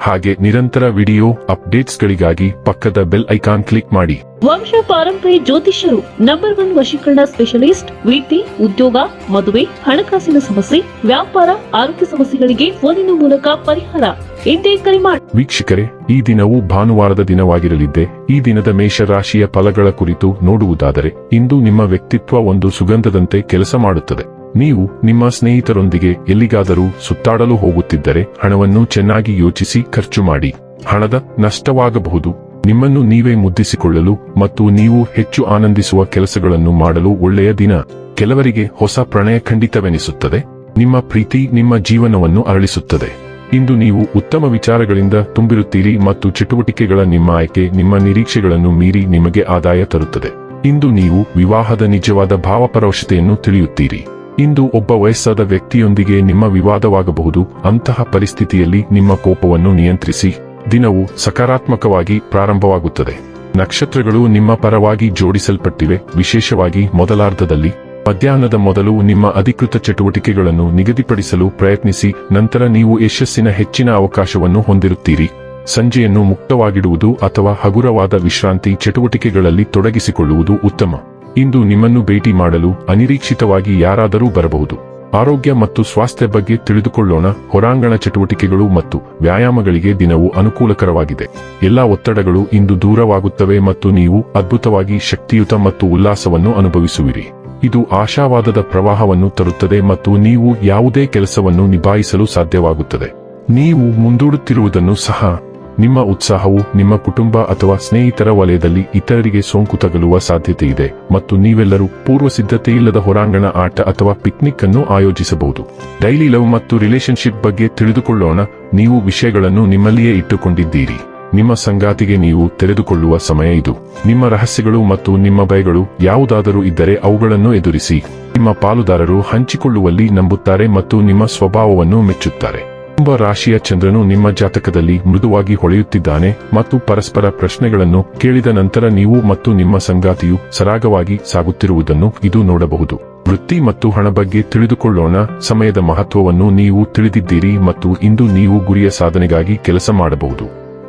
ಹಾಗೆ ನಿರಂತರ ವಿಡಿಯೋ ಅಪ್ಡೇಟ್ಸ್ಗಳಿಗಾಗಿ ಪಕ್ಕದ ಬೆಲ್ ಐಕಾನ್ ಕ್ಲಿಕ್ ಮಾಡಿ. ವಂಶ ಪಾರಂಪರಿ ಜ್ಯೋತಿಷ್ಯರು ನಂಬರ್ ಒನ್ ವಶೀಕರಣ ಸ್ಪೆಷಲಿಸ್ಟ್ ವೃತ್ತಿ ಉದ್ಯೋಗ ಮದುವೆ ಹಣಕಾಸಿನ ಸಮಸ್ಯೆ ವ್ಯಾಪಾರ ಆರೋಗ್ಯ ಸಮಸ್ಯೆಗಳಿಗೆ ಫೋನಿನ ಮೂಲಕ ಪರಿಹಾರ. ಎಂದೇ ಕರೆ ಮಾಡಿ ವೀಕ್ಷಕರೇ ಈ ದಿನವು ಭಾನುವಾರದ ದಿನವಾಗಿರಲಿದ್ದೆ. ಈ ದಿನದ ಮೇಷರಾಶಿಯ ಫಲಗಳ ಕುರಿತು ನೋಡುವುದಾದರೆ ಇಂದು ನಿಮ್ಮ ವ್ಯಕ್ತಿತ್ವ ಒಂದು ಸುಗಂಧದಂತೆ ಕೆಲಸ ಮಾಡುತ್ತದೆ. ನೀವು ನಿಮ್ಮ ಸ್ನೇಹಿತರೊಂದಿಗೆ ಎಲ್ಲಿಗಾದರೂ ಸುತ್ತಾಡಲು ಹೋಗುತ್ತಿದ್ದರೆ ಹಣವನ್ನು ಚೆನ್ನಾಗಿ ಯೋಚಿಸಿ ಖರ್ಚು ಮಾಡಿ. ಹಣದ ನಷ್ಟವಾಗಬಹುದು. ನಿಮ್ಮನ್ನು ನೀವೇ ಮುದ್ದಿಸಿಕೊಳ್ಳಲು ಮತ್ತು ನೀವು ಹೆಚ್ಚು ಆನಂದಿಸುವ ಕೆಲಸಗಳನ್ನು ಮಾಡಲು ಒಳ್ಳೆಯ ದಿನ. ಕೆಲವರಿಗೆ ಹೊಸ ಪ್ರಣಯ ಖಂಡಿತವೆನಿಸುತ್ತದೆ. ನಿಮ್ಮ ಪ್ರೀತಿ ನಿಮ್ಮ ಜೀವನವನ್ನು ಅರಳಿಸುತ್ತದೆ. ಇಂದು ನೀವು ಉತ್ತಮ ವಿಚಾರಗಳಿಂದ ತುಂಬಿರುತ್ತೀರಿ ಮತ್ತು ಚಟುವಟಿಕೆಗಳ ನಿಮ್ಮ ಆಯ್ಕೆ, ನಿಮ್ಮ ನಿರೀಕ್ಷೆಗಳನ್ನು ಮೀರಿ ನಿಮಗೆ ಆದಾಯ ತರುತ್ತದೆ. ಇಂದು ನೀವು ವಿವಾಹದ ನಿಜವಾದ ಭಾವಪರವಶತೆಯನ್ನು ತಿಳಿಯುತ್ತೀರಿ. ಇಂದು ಒಬ್ಬ ವಯಸ್ಸಾದ ವ್ಯಕ್ತಿಯೊಂದಿಗೆ ನಿಮ್ಮ ವಿವಾದವಾಗಬಹುದು, ಅಂತಹ ಪರಿಸ್ಥಿತಿಯಲ್ಲಿ ನಿಮ್ಮ ಕೋಪವನ್ನು ನಿಯಂತ್ರಿಸಿ. ದಿನವು ಸಕಾರಾತ್ಮಕವಾಗಿ ಪ್ರಾರಂಭವಾಗುತ್ತದೆ. ನಕ್ಷತ್ರಗಳು ನಿಮ್ಮ ಪರವಾಗಿ ಜೋಡಿಸಲ್ಪಟ್ಟಿವೆ, ವಿಶೇಷವಾಗಿ ಮೊದಲಾರ್ಧದಲ್ಲಿ. ಮಧ್ಯಾಹ್ನದ ಮೊದಲು ನಿಮ್ಮ ಅಧಿಕೃತ ಚಟುವಟಿಕೆಗಳನ್ನು ನಿಗದಿಪಡಿಸಲು ಪ್ರಯತ್ನಿಸಿ, ನಂತರ ನೀವು ಯಶಸ್ಸಿನ ಹೆಚ್ಚಿನ ಅವಕಾಶವನ್ನು ಹೊಂದಿರುತ್ತೀರಿ. ಸಂಜೆಯನ್ನು ಮುಕ್ತವಾಗಿಡುವುದು ಅಥವಾ ಹಗುರವಾದ ವಿಶ್ರಾಂತಿ ಚಟುವಟಿಕೆಗಳಲ್ಲಿ ತೊಡಗಿಸಿಕೊಳ್ಳುವುದು ಉತ್ತಮ. ಇಂದು ನಿಮ್ಮನ್ನು ಭೇಟಿ ಮಾಡಲು ಅನಿರೀಕ್ಷಿತವಾಗಿ ಯಾರಾದರೂ ಬರಬಹುದು. ಆರೋಗ್ಯ ಮತ್ತು ಸ್ವಾಸ್ಥ್ಯ ಬಗ್ಗೆ ತಿಳಿದುಕೊಳ್ಳೋಣ. ಹೊರಾಂಗಣ ಚಟುವಟಿಕೆಗಳು ಮತ್ತು ವ್ಯಾಯಾಮಗಳಿಗೆ ದಿನವು ಅನುಕೂಲಕರವಾಗಿದೆ. ಎಲ್ಲಾ ಒತ್ತಡಗಳು ಇಂದು ದೂರವಾಗುತ್ತವೆ ಮತ್ತು ನೀವು ಅದ್ಭುತವಾಗಿ ಶಕ್ತಿಯುತ ಮತ್ತು ಉಲ್ಲಾಸವನ್ನು ಅನುಭವಿಸುವಿರಿ. ಇದು ಆಶಾವಾದದ ಪ್ರವಾಹವನ್ನು ತರುತ್ತದೆ ಮತ್ತು ನೀವು ಯಾವುದೇ ಕೆಲಸವನ್ನು ನಿಭಾಯಿಸಲು ಸಾಧ್ಯವಾಗುತ್ತದೆ. ನೀವು ಮುಂದೂಡುತ್ತಿರುವುದನ್ನು ಸಹ ನಿಮ್ಮ ಉತ್ಸಾಹವು ನಿಮ್ಮ ಕುಟುಂಬ ಅಥವಾ ಸ್ನೇಹಿತರ ವಲಯದಲ್ಲಿ ಇತರರಿಗೆ ಸೋಂಕು ತಗಲುವ ಸಾಧ್ಯತೆ ಇದೆ ಮತ್ತು ನೀವೆಲ್ಲರೂ ಪೂರ್ವ ಸಿದ್ಧತೆಯಿಲ್ಲದ ಹೊರಾಂಗಣ ಆಟ ಅಥವಾ ಪಿಕ್ನಿಕ್ ಅನ್ನು ಆಯೋಜಿಸಬಹುದು. ಡೈಲಿ ಲವ್ ಮತ್ತು ರಿಲೇಶನ್ಶಿಪ್ ಬಗ್ಗೆ ತಿಳಿದುಕೊಳ್ಳೋಣ. ನೀವು ವಿಷಯಗಳನ್ನು ನಿಮ್ಮಲ್ಲಿಯೇ ಇಟ್ಟುಕೊಂಡಿದ್ದೀರಿ. ನಿಮ್ಮ ಸಂಗಾತಿಗೆ ನೀವು ತೆರೆದುಕೊಳ್ಳುವ ಸಮಯ ಇದು. ನಿಮ್ಮ ರಹಸ್ಯಗಳು ಮತ್ತು ನಿಮ್ಮ ಭಯಗಳು ಯಾವುದಾದರೂ ಇದ್ದರೆ ಅವುಗಳನ್ನು ಎದುರಿಸಿ. ನಿಮ್ಮ ಪಾಲುದಾರರು ಹಂಚಿಕೊಳ್ಳುವಲ್ಲಿ ನಂಬುತ್ತಾರೆ ಮತ್ತು ನಿಮ್ಮ ಸ್ವಭಾವವನ್ನು ಮೆಚ್ಚುತ್ತಾರೆ. ಕುಂಭ ರಾಶಿಯ ಚಂದ್ರನು ನಿಮ್ಮ ಜಾತಕದಲ್ಲಿ ಮೃದುವಾಗಿ ಹೊಳೆಯುತ್ತಿದ್ದಾನೆ ಮತ್ತು ಪರಸ್ಪರ ಪ್ರಶ್ನೆಗಳನ್ನು ಕೇಳಿದ ನಂತರ ನೀವು ಮತ್ತು ನಿಮ್ಮ ಸಂಗಾತಿಯು ಸರಾಗವಾಗಿ ಸಾಗುತ್ತಿರುವುದನ್ನು ಇದು ನೋಡಬಹುದು. ವೃತ್ತಿ ಮತ್ತು ಹಣ ಬಗ್ಗೆ ತಿಳಿದುಕೊಳ್ಳೋಣ. ಸಮಯದ ಮಹತ್ವವನ್ನು ನೀವು ತಿಳಿದಿದ್ದೀರಿ ಮತ್ತು ಇಂದು ನೀವು ಗುರಿಯ ಸಾಧನೆಗಾಗಿ ಕೆಲಸ ಮಾಡಬಹುದು.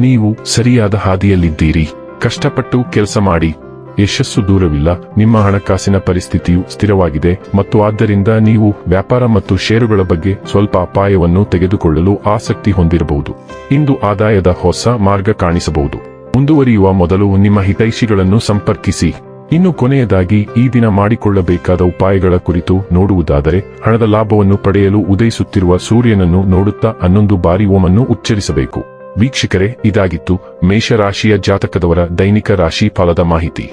ನೀವು ಸರಿಯಾದ ಹಾದಿಯಲ್ಲಿದ್ದೀರಿ. ಕಷ್ಟಪಟ್ಟು ಕೆಲಸ ಮಾಡಿ. ಯಶಸ್ಸು ದೂರವಿಲ್ಲ. ನಿಮ್ಮ ಹಣಕಾಸಿನ ಪರಿಸ್ಥಿತಿಯು ಸ್ಥಿರವಾಗಿದೆ ಮತ್ತು ಆದ್ದರಿಂದ ನೀವು ವ್ಯಾಪಾರ ಮತ್ತು ಷೇರುಗಳ ಬಗ್ಗೆ ಸ್ವಲ್ಪ ಅಪಾಯವನ್ನು ತೆಗೆದುಕೊಳ್ಳಲು ಆಸಕ್ತಿ ಹೊಂದಿರಬಹುದು. ಇಂದು ಆದಾಯದ ಹೊಸ ಮಾರ್ಗ ಕಾಣಿಸಬಹುದು. ಮುಂದುವರಿಯುವ ಮೊದಲು ನಿಮ್ಮ ಹಿತೈಷಿಗಳನ್ನು ಸಂಪರ್ಕಿಸಿ. ಇನ್ನು ಕೊನೆಯದಾಗಿ, ಈ ದಿನ ಮಾಡಿಕೊಳ್ಳಬೇಕಾದ ಉಪಾಯಗಳ ಕುರಿತು ನೋಡುವುದಾದರೆ, ಹಣದ ಲಾಭವನ್ನು ಪಡೆಯಲು ಉದಯಿಸುತ್ತಿರುವ ಸೂರ್ಯನನ್ನು ನೋಡುತ್ತಾ ಹನ್ನೊಂದು ಬಾರಿ ಓಮನ್ನು ಉಚ್ಚರಿಸಬೇಕು. ವೀಕ್ಷಕರೇ, ಇದಾಗಿತ್ತು ಮೇಷರಾಶಿಯ ಜಾತಕದವರ ದೈನಿಕ ರಾಶಿ ಫಲದ ಮಾಹಿತಿ.